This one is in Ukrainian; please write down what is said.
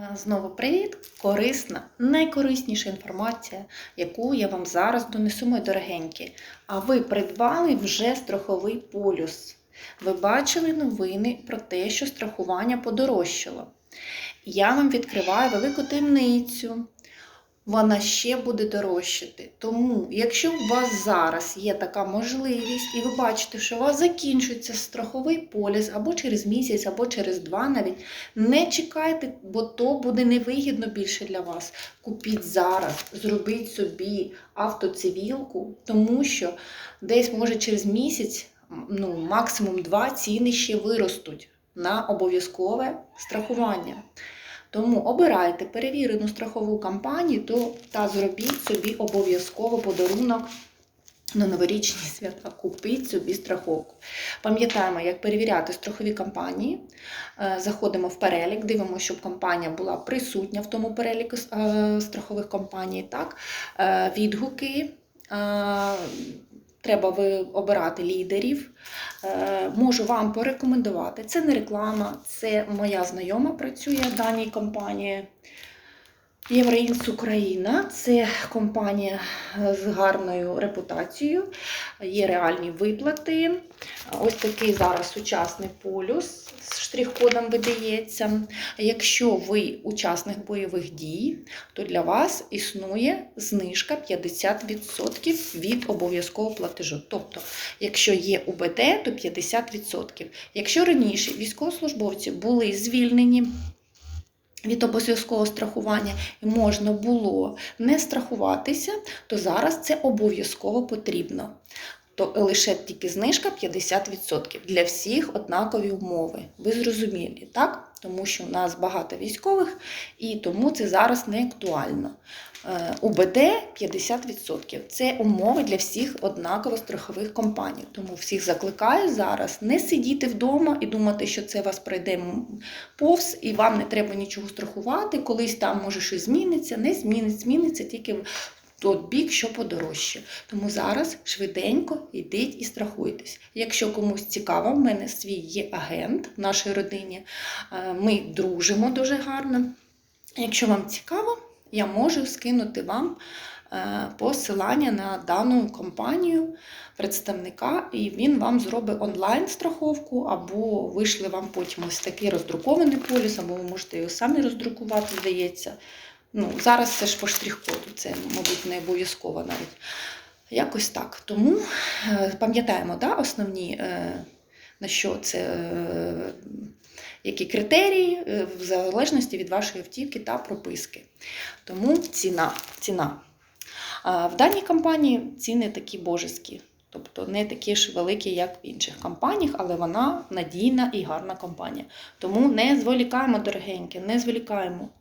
Е, Знову привіт! Корисна, найкорисніша інформація, яку я вам зараз донесу, мої дорогенькі. А ви придбали вже страховий полюс. Ви бачили новини про те, що страхування подорожчало. Я вам відкриваю велику таємницю. Вона ще буде дорожчати. Тому, якщо у вас зараз є така можливість, і ви бачите, що у вас закінчується страховий поліс або через місяць, або через два навіть, не чекайте, бо то буде невигідно більше для вас. Купіть зараз, зробіть собі автоцивілку, тому що десь може через місяць, ну максимум два ціни ще виростуть на обов'язкове страхування. Тому обирайте перевірену страхову компанію то, та зробіть собі обов'язково подарунок на новорічні свята. Купіть собі страховку. Пам'ятаємо, як перевіряти страхові компанії. Е, Заходимо в перелік, дивимося, щоб компанія була присутня в тому переліку е, страхових компаній. Так? Е, Відгуки. Треба ви обирати лідерів. Е, Можу вам порекомендувати. Це не реклама, це моя знайома працює в даній компанії. Євроінс Україна це компанія з гарною репутацією, є реальні виплати. Ось такий зараз сучасний полюс з штрих-кодом видається. Якщо ви учасник бойових дій, то для вас існує знижка 50% від обов'язкового платежу. Тобто, якщо є УБД, то 50%. Якщо раніше військовослужбовці були звільнені від обов'язкового страхування і можна було не страхуватися, то зараз це обов'язково потрібно. То лише тільки знижка 50%. Для всіх однакові умови. Ви зрозумілі, так? Тому що у нас багато військових і тому це зараз не актуально. Е, УБД 50%. Це умови для всіх однаково страхових компаній. Тому всіх закликаю зараз не сидіти вдома і думати, що це вас пройде повз, і вам не треба нічого страхувати. Колись там може щось зміниться, не зміниться, зміниться тільки в той бік, що подорожче. Тому зараз швиденько йдіть і страхуйтесь. Якщо комусь цікаво, в мене свій є агент в нашій родині. Е, Ми дружимо дуже гарно. Якщо вам цікаво, я можу скинути вам е, посилання на дану компанію представника, і він вам зробить онлайн страховку, або вийшли вам потім ось такий роздрукований поліс, або ви можете його самі роздрукувати, здається. Ну, зараз це ж по штрих-коду, це, мабуть, не обов'язково навіть. Якось так. Тому е, пам'ятаємо да, основні, е, на що це, е, які критерії, в залежності від вашої автівки та прописки. Тому ціна. ціна. В даній компанії ціни такі божеські. Тобто не такі ж великі, як в інших компаніях, але вона надійна і гарна компанія. Тому не зволікаємо, дорогенькі, не зволікаємо.